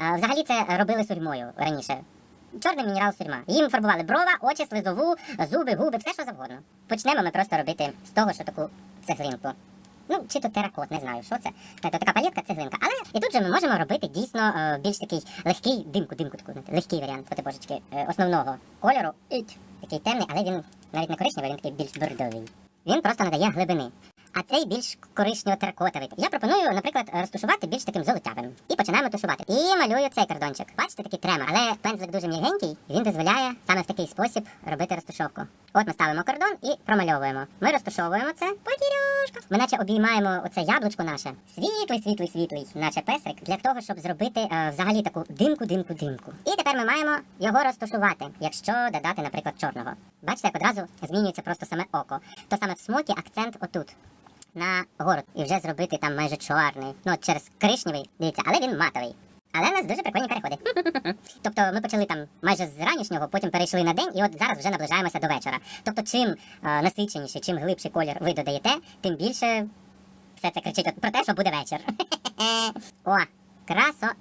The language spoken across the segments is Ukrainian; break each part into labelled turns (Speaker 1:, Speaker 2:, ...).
Speaker 1: Взагалі це робили сурьмою раніше. Чорний мінерал сурьма. Їм фарбували брова, очі, слизову, зуби, губи, все що завгодно. Почнемо ми просто робити з того, що таку цеглинку. Ну, чи то теракот, не знаю, що це. Знаєте, така палітка, цеглинка. Але і тут же ми можемо робити дійсно е, більш такий легкий димку, димку таку, легкий варіант, оти божечки, е, основного кольору. Іть. Такий темний, але він навіть не коричневий, він такий більш бордовий. Він просто надає глибини. А цей більш коричнево-теракотовий. Я пропоную, наприклад, розтушувати більш таким золотявим. І починаємо тушувати. І малюю цей кордончик. Бачите, такий тремор, але пензлик дуже м'ягенький, він дозволяє саме в такий спосіб робити розтушовку. От ми ставимо кордон і промальовуємо. Ми розтушовуємо це потірюшка. Ми наче обіймаємо оце яблучко наше. Світлий, світлий, світлий, наче песик, для того, щоб зробити е, взагалі таку димку, димку, димку. І тепер ми маємо його розтушувати, якщо додати, наприклад, чорного. Бачите, як одразу змінюється просто саме око. То саме в смокі акцент отут. На город і вже зробити там майже чорний. Ну, от через коричневий, дивіться, але він матовий. Але в нас дуже прикольні переходи. тобто ми почали там майже з ранішнього, потім перейшли на день, і от зараз вже наближаємося до вечора. Тобто, чим е, насиченіший, чим глибший колір ви додаєте, тим більше все це кричить от про те, що буде вечір. О, красота.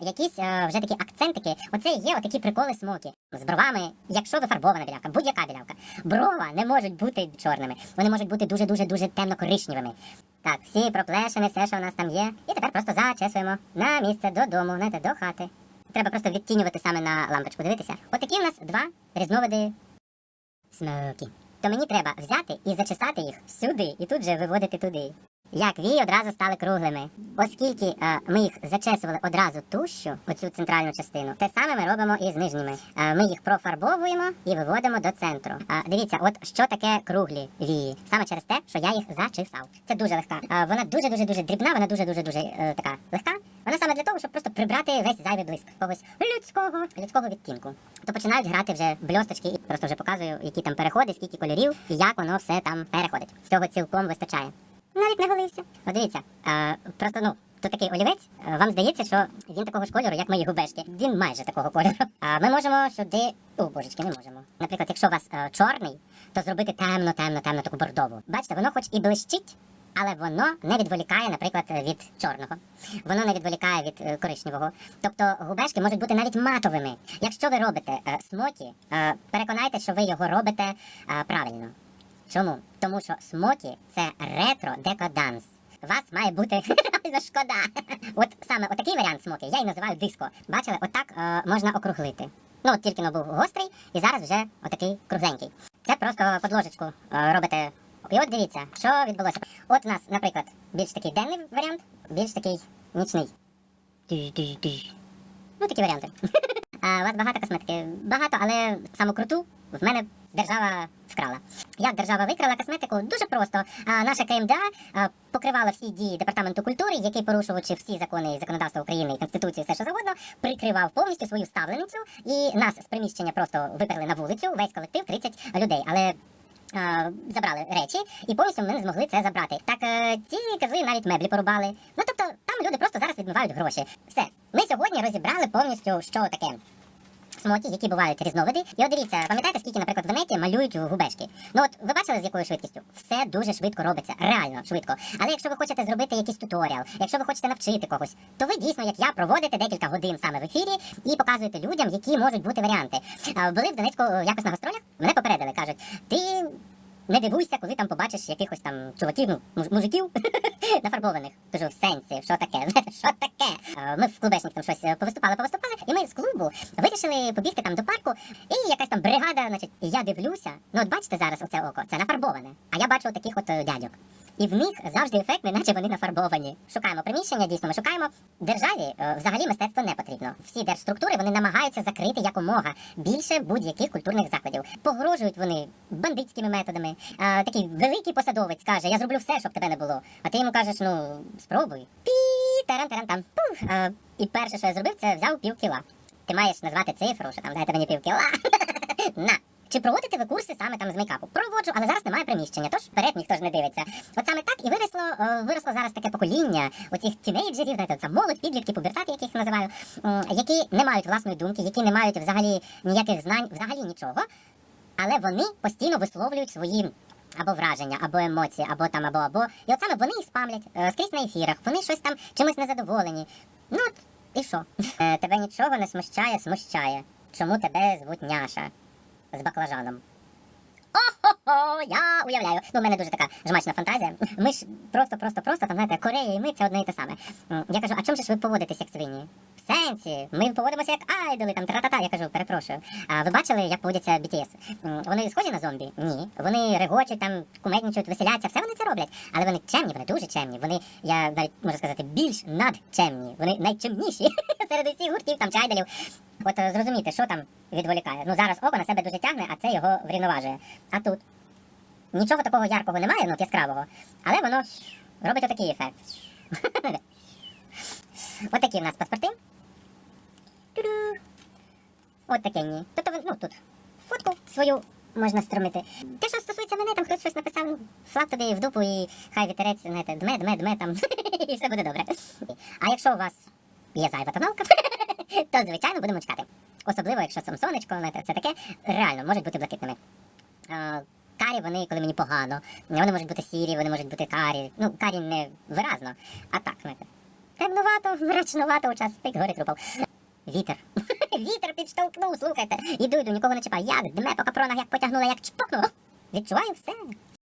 Speaker 1: Якісь е, вже такі акцентики. Оце є отакі приколи смокі з бровами. Якщо вифарбована білявка, будь-яка білявка. Брова не можуть бути чорними. Вони можуть бути дуже дуже дуже темно-коричневими. Так, всі проплешини, все, що в нас там є. І тепер просто зачесуємо на місце додому, знаєте, до хати. Треба просто відтінювати саме на лампочку. Дивитися. От такі в нас два різновиди смокі. То мені треба взяти і зачесати їх сюди, і тут же виводити туди. Як вії одразу стали круглими. Оскільки е, ми їх зачесували одразу тущу, оцю центральну частину, те саме ми робимо і з нижніми. Е, ми їх профарбовуємо і виводимо до центру. Е, дивіться, от що таке круглі вії. Саме через те, що я їх зачесав. Це дуже легка. Е, вона дуже дуже дуже дрібна, вона дуже дуже дуже е, така легка. Вона саме для того, щоб просто прибрати весь зайвий блиск когось людського людського відтінку. То починають грати вже бльосточки і просто вже показую, які там переходи, скільки кольорів і як воно все там переходить. Цього цілком вистачає. Навіть не голився. От дивіться, просто ну. Тут такий олівець, вам здається, що він такого ж кольору, як мої губешки. Він майже такого кольору. А ми можемо сюди. О, божечки, не можемо. Наприклад, якщо у вас е, чорний, то зробити темно, темно, темно, таку бордову. Бачите, воно хоч і блищить, але воно не відволікає, наприклад, від чорного. Воно не відволікає від е, коричневого. Тобто губешки можуть бути навіть матовими. Якщо ви робите е, смокі, е, переконайтеся, що ви його робите е, правильно. Чому? Тому що смокі це ретро-декаданс. Вас має бути реально шкода. От саме отакий варіант смокі я і називаю диско. Бачили, отак е, можна округлити. Ну, от тільки но був гострий, і зараз вже отакий кругленький. Це просто под ложечку е, робите. І от дивіться, що відбулося. От у нас, наприклад, більш такий денний варіант, більш такий нічний. Ну, такі варіанти. У вас багато косметики. Багато, але саму круту в мене держава вкрала. Як держава викрала косметику? Дуже просто. Наша КМДА покривала всі дії департаменту культури, який, порушуючи всі закони і законодавства України і Конституцію, все що завгодно, прикривав повністю свою ставленицю, і нас з приміщення просто виперли на вулицю, весь колектив 30 людей. Але забрали речі, і повністю ми не змогли це забрати. Так е, ці козли навіть меблі порубали. Ну тобто там люди просто зараз відмивають гроші. Все, ми сьогодні розібрали повністю, що таке. Смокі, які бувають різновиди. І от дивіться, пам'ятаєте, скільки, наприклад, в малюють губешки? Ну от ви бачили з якою швидкістю? Все дуже швидко робиться, реально швидко. Але якщо ви хочете зробити якийсь туторіал, якщо ви хочете навчити когось, то ви дійсно, як я, проводите декілька годин саме в ефірі і показуєте людям, які можуть бути варіанти. Були в Донецьку е, якось на гастролях, мене попередили, кажуть, ти. Не дивуйся, коли там побачиш якихось там чуваків, ну, муж- мужиків нафарбованих. Кажу, сенсі, що таке? Що таке? Е, Ми в клубешник там щось е, повиступали, повиступали, і ми з клубу вирішили побігти там до парку, і якась там бригада, значить, і я дивлюся. Ну от бачите зараз оце око, це нафарбоване. А я бачу таких от е, дядьок. І в них завжди ефект, неначе вони нафарбовані. Шукаємо приміщення, дійсно, ми шукаємо. Державі е, взагалі мистецтво не потрібно. Всі держструктури вони намагаються закрити якомога більше будь-яких культурних закладів. Погрожують вони бандитськими методами. Е, такий великий посадовець каже: Я зроблю все, щоб тебе не було. А ти йому кажеш, ну спробуй. Пі таран таран там. Пух. Е, і перше, що я зробив, це взяв пів кіла. Ти маєш назвати цифру, що там дайте мені пів кіла. На. Чи проводите ви курси саме там з мейкапу? Проводжу, але зараз немає приміщення, тож вперед ніхто ж не дивиться. От саме так і виросло, е, виросло зараз таке покоління оцих тінейджерів, знаєте, це молодь, підлітки, пубертат, яких називаю, які не мають власної думки, які не мають взагалі ніяких знань, взагалі нічого, але вони постійно висловлюють свої. Або враження, або емоції, або там, або або. І от саме вони і спамлять е, скрізь на ефірах, вони щось там чимось незадоволені. Ну от І що? Е, тебе нічого не смущає, смущає. Чому тебе звуть Няша з баклажаном? О-хо-хо, я уявляю. Ну, в мене дуже така жмачна фантазія. Ми ж просто, просто, просто там, знаєте, Корея і ми це одне і те саме. Я кажу, а чому ж ви поводитесь як свині? В сенсі, ми поводимося як айдоли, там тра-та-та, я кажу, перепрошую. А ви бачили, як поводяться BTS? Вони схожі на зомбі? Ні. Вони регочуть, там, кумедничають, веселяться, все вони це роблять. Але вони чемні, вони дуже чемні. Вони, я навіть можу сказати, більш надчемні. Вони найчемніші серед усіх гуртів там чи айдолів. От е, зрозумійте, що там відволікає. Ну зараз око на себе дуже тягне, а це його врівноважує. А тут нічого такого яркого немає, ну яскравого, але воно робить отакий ефект. От такі в нас паспорти. От таке ні. Тобто, ну тут фотку свою можна стромити. Те, що стосується мене, там хтось щось написав, ну, флаг тобі в дупу і хай вітерець, знаєте, дме, дме, дме там, і все буде добре. А якщо у вас є зайва тоналка, то звичайно будемо чекати. Особливо, якщо сам сонечко, знаєте, це таке реально можуть бути блакитними. Карі вони, коли мені погано, вони можуть бути сірі, вони можуть бути карі. Ну, карі не виразно, а так, знаєте. Темнувато, мрачнувато у час пик гори трупов. Вітер. Вітер підштовхнув, слухайте. Іду, йду, нікого не чіпаю. Як дме по капронах, як потягнула, як чпокнула. Відчуваю все.